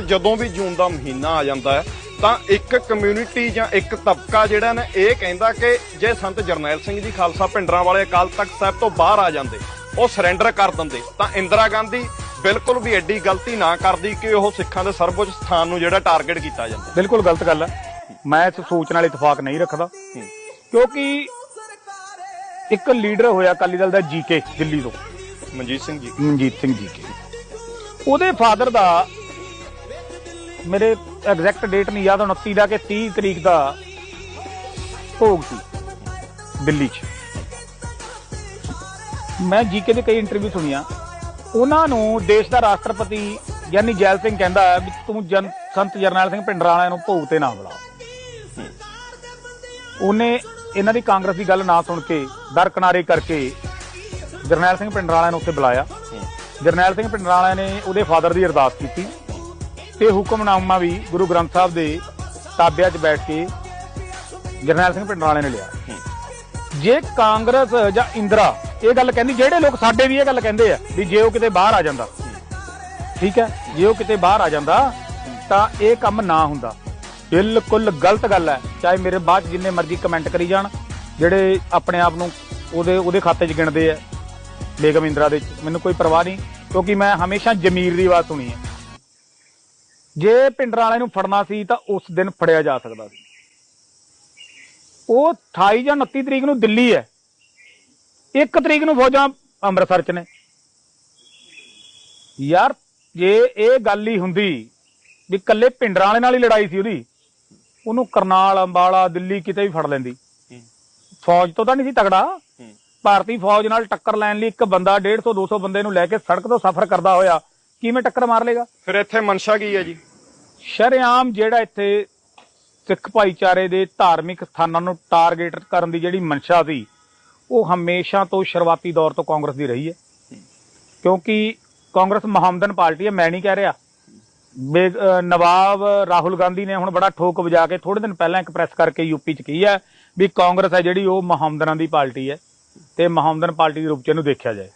ਜਦੋਂ ਵੀ ਜੂਨ ਦਾ ਮਹੀਨਾ ਆ ਜਾਂਦਾ ਹੈ ਤਾਂ ਇੱਕ ਕਮਿਊਨਿਟੀ ਜਾਂ ਇੱਕ ਤਬਕਾ ਜਿਹੜਾ ਨੇ ਇਹ ਕਹਿੰਦਾ ਕਿ ਜੇ ਸੰਤ ਜਰਨੈਲ ਸਿੰਘ ਜੀ ਖਾਲਸਾ ਪਿੰਡਰਾਂ ਵਾਲੇ ਅਕਾਲ ਤਖਤ ਸਾਹਿਬ ਤੋਂ ਬਾਹਰ ਆ ਜਾਂਦੇ ਉਹ ਸਰੈਂਡਰ ਕਰ ਦਿੰਦੇ ਤਾਂ ਇੰਦਰਾ ਗਾਂਧੀ ਬਿਲਕੁਲ ਵੀ ਐਡੀ ਗਲਤੀ ਨਾ ਕਰਦੀ ਕਿ ਉਹ ਸਿੱਖਾਂ ਦੇ ਸਰਵਉੱਚ ਸਥਾਨ ਨੂੰ ਜਿਹੜਾ ਟਾਰਗੇਟ ਕੀਤਾ ਜਾਂਦਾ। ਬਿਲਕੁਲ ਗਲਤ ਗੱਲ ਹੈ। ਮੈਂ ਇਸ ਸੋਚ ਨਾਲ ਇਤਫਾਕ ਨਹੀਂ ਰੱਖਦਾ। ਕਿਉਂਕਿ ਇੱਕ ਲੀਡਰ ਹੋਇਆ ਅਕਾਲੀ ਦਲ ਦਾ ਜੀਕੇ ਦਿੱਲੀ ਤੋਂ। ਮਨਜੀਤ ਸਿੰਘ ਜੀ। ਮਨਜੀਤ ਸਿੰਘ ਜੀਕੇ ਉਹਦੇ ਫਾਦਰ ਦਾ ਮੇਰੇ ਐਗਜ਼ੈਕਟ ਡੇਟ ਨਹੀਂ ਯਾਦ 29 ਦਾ ਕਿ 30 ਤਰੀਕ ਦਾ ਭੋਗ ਸੀ ਦਿੱਲੀ 'ਚ। ਮੈਂ ਜੀਕੇ ਦੇ ਕਈ ਇੰਟਰਵਿਊ ਸੁਣੀਆਂ। ਉਹਨਾਂ ਨੂੰ ਦੇਸ਼ ਦਾ ਰਾਸ਼ਟਰਪਤੀ ਯਾਨੀ ਜੈਲ ਸਿੰਘ ਕਹਿੰਦਾ ਵੀ ਤੂੰ ਜਨ, ਸੰਤ ਜਰਨੈਲ ਸਿੰਘ ਪਿੰਡਰਾਂ ਵਾਲਿਆਂ ਨੂੰ ਭੋਗ ਤੇ ਨਾ ਬੁਲਾ ਉਹਨੇ ਇਹਨਾਂ ਦੀ ਕਾਂਗਰਸ ਦੀ ਗੱਲ ਨਾ ਸੁਣ ਕੇ ਦਰ ਕਿਨਾਰੇ ਕਰਕੇ ਜਰਨੈਲ ਸਿੰਘ ਪਿੰਡਰਾਂ ਵਾਲਿਆਂ ਨੂੰ ਉੱਥੇ ਬੁਲਾਇਆ। ਜਰਨੈਲ ਸਿੰਘ ਪਿੰਡਰਾਂ ਵਾਲਿਆਂ ਨੇ ਉਹਦੇ ਫਾਦਰ ਦੀ ਅਰਦਾਸ ਕੀਤੀ। ਤੇ ਹੁਕਮਨਾਮਾ ਵੀ ਗੁਰੂ ਗ੍ਰੰਥ ਸਾਹਿਬ ਦੇ ਤਾਬਿਆਂ 'ਚ ਬੈਠ ਕੇ ਜਰਨੈਲ ਸਿੰਘ ਪਿੰਡਰਾਂ ਵਾਲੇ ਨੇ ਲਿਆ। ਜੇ ਕਾਂਗਰਸ ਜਾਂ ਇੰਦਰਾ, ਇਹ ਗੱਲ ਕਹਿੰਦੀ, ਜਿਹੜੇ ਲੋਕ ਸਾਡੇ ਵੀ ਇਹ ਗੱਲ ਕਹਿੰਦੇ ਆ ਵੀ ਜੇ ਉਹ ਕਿਤੇ ਬਾਹਰ ਆ ਜਾਂਦਾ, ਠੀਕ ਹੈ, ਜੇ ਉਹ ਕਿਤੇ ਬਾਹਰ ਆ ਜਾਂਦਾ, ਤਾਂ ਇਹ ਕੰਮ ਨਾ ਹੁੰਦਾ। ਬਿਲਕੁਲ ਗਲਤ ਗੱਲ ਹੈ, ਚਾਹੇ ਮੇਰੇ ਬਾਅਦ 'ਚ ਜਿੰਨੇ ਮਰਜ਼ੀ ਕਮੈਂਟ ਕਰੀ ਜਾਣ, ਜਿਹੜੇ ਆਪਣੇ ਆਪ ਨੂੰ ਉਹਦੇ ਉਹਦੇ ਖਾਤੇ 'ਚ ਗਿਣਦੇ ਆ, ਬੇਗਮ ਇੰਦਰਾ ਦੇ ਮੈਨੂੰ ਕੋਈ ਪਰਵਾਹ ਨਹੀਂ, ਕਿਉਂਕਿ ਮੈਂ ਹਮੇਸ਼ਾ ਜ਼ਮੀਰ ਦੀ ਆਵਾਜ਼ ਸੁਣੀ ਹੈ। ਜੇ ਪਿੰਡਰਾਂ ਵਾਲਿਆਂ ਨੂੰ ਫੜਨਾ ਸੀ ਤਾਂ ਉਸ ਦਿਨ ਫੜਿਆ ਜਾ ਸਕਦਾ ਸੀ। ਉਹ 28 ਜਾਂ 29 ਤਰੀਕ ਨੂੰ ਦਿੱਲੀ ਹੈ। 1 ਤਰੀਕ ਨੂੰ ਫੌਜਾਂ ਅੰਮ੍ਰਿਤਸਰ ਚ ਨੇ। ਯਾਰ ਜੇ ਇਹ ਗੱਲ ਹੀ ਹੁੰਦੀ ਵੀ ਕੱਲੇ ਪਿੰਡਰਾਂ ਵਾਲੇ ਨਾਲ ਹੀ ਲੜਾਈ ਸੀ ਉਹਦੀ ਉਹਨੂੰ ਕਰਨਾਲ ਅੰਬਾਲਾ ਦਿੱਲੀ ਕਿਤੇ ਵੀ ਫੜ ਲੈਂਦੀ। ਫੌਜ ਤੋਂ ਤਾਂ ਨਹੀਂ ਸੀ ਤਗੜਾ ਭਾਰਤੀ ਫੌਜ ਨਾਲ ਟੱਕਰ ਲੈਣ ਲਈ ਇੱਕ ਬੰਦਾ 150 200 ਬੰਦੇ ਨੂੰ ਲੈ ਕੇ ਸੜਕ ਤੋਂ ਸਫ਼ਰ ਕਰਦਾ ਹੋਇਆ। ਕਿਵੇਂ ਟੱਕਰ ਮਾਰ ਲੇਗਾ? ਫਿਰ ਇੱਥੇ ਮਨਸ਼ਾ ਕੀ ਹੈ ਜੀ? ਸ਼ਰੇਆਮ ਜਿਹੜਾ ਇੱਥੇ ਸਿੱਖ ਭਾਈਚਾਰੇ ਦੇ ਧਾਰਮਿਕ ਸਥਾਨਾਂ ਨੂੰ ਟਾਰਗੇਟ ਕਰਨ ਦੀ ਜਿਹੜੀ ਮਨਸ਼ਾ ਸੀ ਉਹ ਹਮੇਸ਼ਾ ਤੋਂ ਸ਼ੁਰੂਆਤੀ ਦੌਰ ਤੋਂ ਕਾਂਗਰਸ ਦੀ ਰਹੀ ਹੈ। ਕਿਉਂਕਿ ਕਾਂਗਰਸ ਮਹਮਦਨ ਪਾਰਟੀ ਹੈ ਮੈਂ ਨਹੀਂ ਕਹਿ ਰਿਹਾ। ਨਵਾਬ ਰਾਹੁਲ ਗਾਂਧੀ ਨੇ ਹੁਣ ਬੜਾ ਠੋਕ ਵਜਾ ਕੇ ਥੋੜੇ ਦਿਨ ਪਹਿਲਾਂ ਇੱਕ ਪ੍ਰੈਸ ਕਰਕੇ ਯੂਪੀ ਚ ਕੀ ਹੈ ਵੀ ਕਾਂਗਰਸ ਹੈ ਜਿਹੜੀ ਉਹ ਮਹਮਦਨਾਂ ਦੀ ਪਾਰਟੀ ਹੈ। ਤੇ ਮਹਮਦਨ ਪਾਰਟੀ ਦੇ ਰੂਪ ਚ ਇਹਨੂੰ ਦੇਖਿਆ ਜਾਏ।